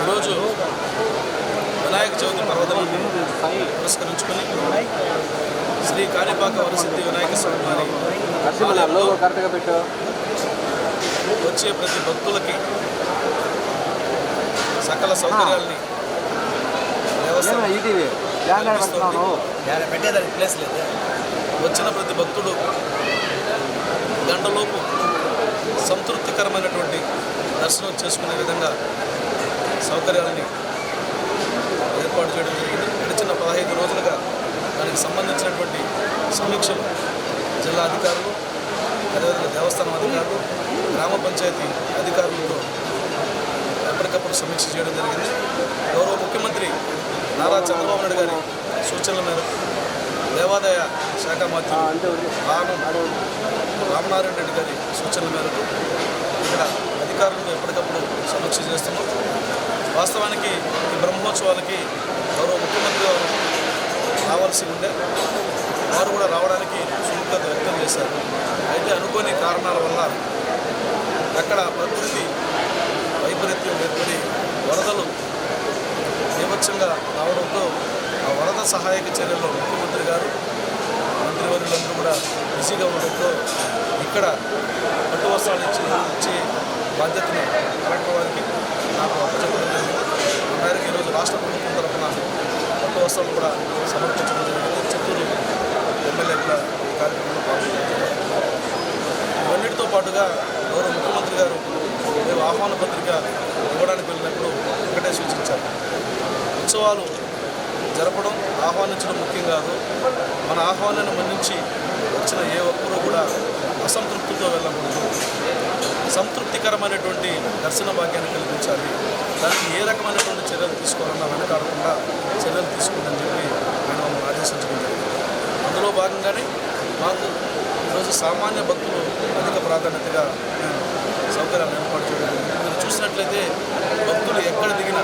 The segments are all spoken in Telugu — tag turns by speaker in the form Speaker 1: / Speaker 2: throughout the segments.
Speaker 1: ఈరోజు వినాయక చవితి పర్వదినాన్ని పురస్కరించుకొని శ్రీ కాణిపాక వరసిద్ధి వినాయక స్వామి వారి ఆలయంలో వచ్చే ప్రతి భక్తులకి సకల సౌకర్యాల్ని పెట్టేదానికి ప్లేస్ లేదు. వచ్చిన ప్రతి భక్తుడు గంటలోపు సంతృప్తికరమైనటువంటి దర్శనం చేసుకునే విధంగా సౌకర్యాలని ఏర్పాటు చేయడం జరిగింది. గడిచిన పదహైదు రోజులుగా దానికి సంబంధించినటువంటి సమీక్షలు జిల్లా అధికారులు అదేవిధంగా దేవస్థానం అధికారులు గ్రామ పంచాయతీ అధికారులతో ఎప్పటికప్పుడు సమీక్ష చేయడం జరిగింది. గౌరవ ముఖ్యమంత్రి నారా చంద్రబాబు నాయుడు గారి సూచనల మేరకు దేవాదాయ శాఖ మంత్రి రామం రామనారాయణ రెడ్డి గారి సూచనల మేరకు ఇక్కడ అధికారులతో ఎప్పటికప్పుడు సమీక్ష చేస్తున్నాం. వాస్తవానికి ఈ బ్రహ్మోత్సవాలకి గౌరవ ముఖ్యమంత్రి గారు రావాల్సి ఉండే వారు కూడా రావడానికి సుముఖత వ్యక్తం చేశారు. అయితే అనుకోని కారణాల వల్ల అక్కడ ప్రకృతి వైపరీత్యం ఏర్పడి వరదలు బీభత్సంగా రావడంతో ఆ వరద సహాయక చర్యల్లో ముఖ్యమంత్రి గారు మంత్రివర్యులందరూ కూడా బిజీగా ఉండడంతో ఇక్కడ పట్టు వస్త్రాలు ఇచ్చి ఇచ్చి బాధ్యతను కలెక్టర్ వారికి నాకు అప్పచెప్పడం మేరకు ఈరోజు రాష్ట్ర ప్రభుత్వం తరఫున కొత్త వస్తువులు కూడా సమర్పించడం జరిగింది. చిత్తూరు ఎమ్మెల్యే కూడా ఈ కార్యక్రమంలో పాల్గొన్నారు. ఇవన్నిటితో పాటుగా గౌరవ ముఖ్యమంత్రి గారు మేము ఆహ్వాన పత్రిక ఇవ్వడానికి వెళ్ళినప్పుడు ఒకటే సూచించారు. ఉత్సవాలు జరపడం ఆహ్వానించడం ముఖ్యం కాదు. మన ఆహ్వానాన్ని మన్నించి వచ్చిన ఏ ఒక్కరూ కూడా అసంతృప్తితో వెళ్ళకూడదు. సంతృప్తికరమైనటువంటి దర్శన భాగ్యాన్ని కల్పించాలి దానికి ఏ రకమైనటువంటి చర్యలు తీసుకోవాలన్నా వెనకాడకుండా చర్యలు తీసుకుందని చెప్పి ఆయన మమ్మల్ని ఆదేశించడం జరిగింది. అందులో భాగంగానే మాకు ఈరోజు సామాన్య భక్తులు అధిక ప్రాధాన్యతగా సౌకర్యాలు ఏర్పాటు చేయడం మీరు చూసినట్లయితే భక్తులు ఎక్కడ దిగినా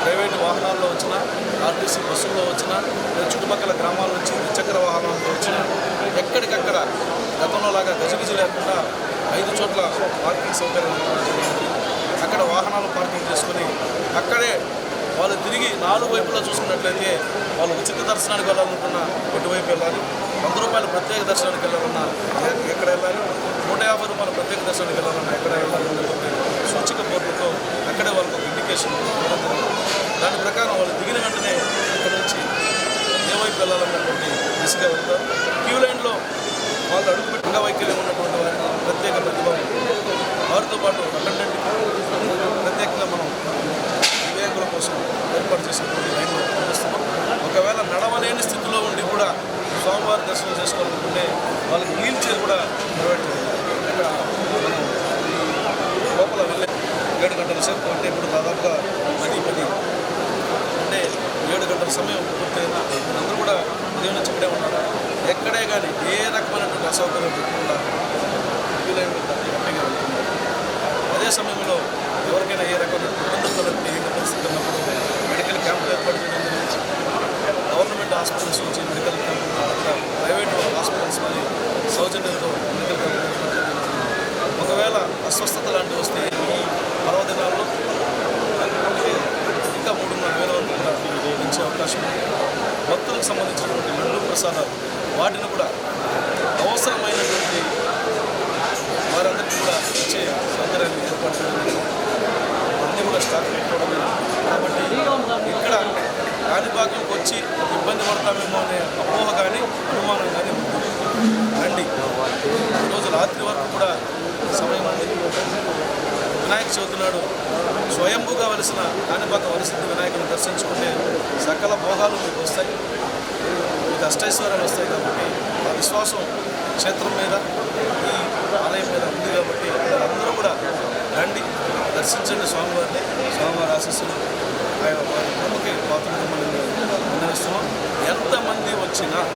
Speaker 1: ప్రైవేటు వాహనాల్లో వచ్చినా ఆర్టీసీ బస్సుల్లో వచ్చినా లేదా చుట్టుపక్కల గ్రామాల నుంచి ద్విచక్ర వాహనాలతో వచ్చినా ఎక్కడికక్కడ గతంలో లాగా గజిబిజి లేకుండా ఐదు చోట్ల పార్కింగ్ సౌకర్యం జరిగింది అక్కడ వాహనాలు పార్కింగ్ చేసుకొని అక్కడే వాళ్ళు తిరిగి నాలుగు వైపులా చూసుకున్నట్లయితే వాళ్ళు ఉచిత దర్శనానికి వెళ్ళాలనుకున్న ఎటువైపు వెళ్ళాలి? వంద రూపాయలు ప్రత్యేక దర్శనానికి వెళ్ళాలన్నా ఎక్కడ వెళ్ళాలి? నూట యాభై రూపాయలు ప్రత్యేక దర్శనానికి వెళ్ళాలన్నా ఎక్కడ వెళ్ళాలి సూచిక బోర్డుతో అక్కడే వాళ్ళకు ఒక ఇండికేషన్ దాని ప్రకారం వాళ్ళు దిగిన వెంటనే ఇక్కడ నుంచి ఏ వైపు వెళ్ళాలన్నటువంటి దిశగా వెళ్తారు. క్యూ లైన్లో వాళ్ళు అడుగుపెట్టి వైఖరి ఏర్పాటు చేసినటువంటి లైన్లో పంపిస్తున్నాం ఒకవేళ నడవలేని స్థితిలో ఉండి కూడా స్వామివారి దర్శనం చేసుకోవాలనుకుంటే వాళ్ళకి వీల్ చైర్ కూడా ప్రొవైడ్ లోపల వెళ్ళే ఏడు గంటల సేపు అంటే ఇప్పుడు దాదాపుగా పది పది అంటే ఏడు గంటల సమయం పూర్తయింది అందరూ కూడా ఉదయం నుంచి ఇక్కడే ఉన్నారు. ఎక్కడే కానీ ఏ రకమైనటువంటి అసౌకర్యం పెట్టకుండా వీలైన అదే సమయంలో ఎవరికైనా ఏ రకం ఇబ్బందులు తలెత్తి ఏ పరిస్థితి ఉన్నప్పుడు మెడికల్ క్యాంపులు ఏర్పాటు చేయడం జరిగింది గవర్నమెంట్ హాస్పిటల్స్ నుంచి మెడికల్ క్యాంపులు కాకుండా ప్రైవేట్ హాస్పిటల్స్ కానీ సౌజన్యంతో మెడికల్ క్యాంపులు ఒకవేళ అస్వస్థత లాంటివి వస్తే ఈ పర్వదినాల్లో ఇప్పటికే ఇంకా మూడున్నర వేల వరకు కూడా పెంచే అవకాశం ఉంది. భక్తులకు సంబంధించినటువంటి లడ్డు ప్రసాదాలు వాటిని కూడా అవసరమైనటువంటి వారందరికీ కూడా ఇచ్చే సౌకర్యాన్ని ఏర్పాటు అన్నీ కూడా స్టాక్ పెట్టుకోవడం కాబట్టి ఇక్కడ కాణిపాకంకి పడతామేమో అనే అపోహ కానీ అనుమానం కానీ రండి. ఈరోజు రాత్రి వరకు కూడా సమయం ఉంది. వినాయక చవితి నాడు స్వయంభూగా వలసిన కాణిపాక వరసిద్ధి వినాయకుని దర్శించుకుంటే సకల భోగాలు మీకు వస్తాయి. మీకు అష్టైశ్వర్యాలు వస్తాయి కాబట్టి ఆ విశ్వాసం క్షేత్రం మీద ఈ ఆలయం మీద ఉంది కాబట్టి అందరూ కూడా రండి. దర్శించండి స్వామివారిని స్వామివారి ఆశీస్సులు. ఆయన వారి ఎంతమంది వచ్చినా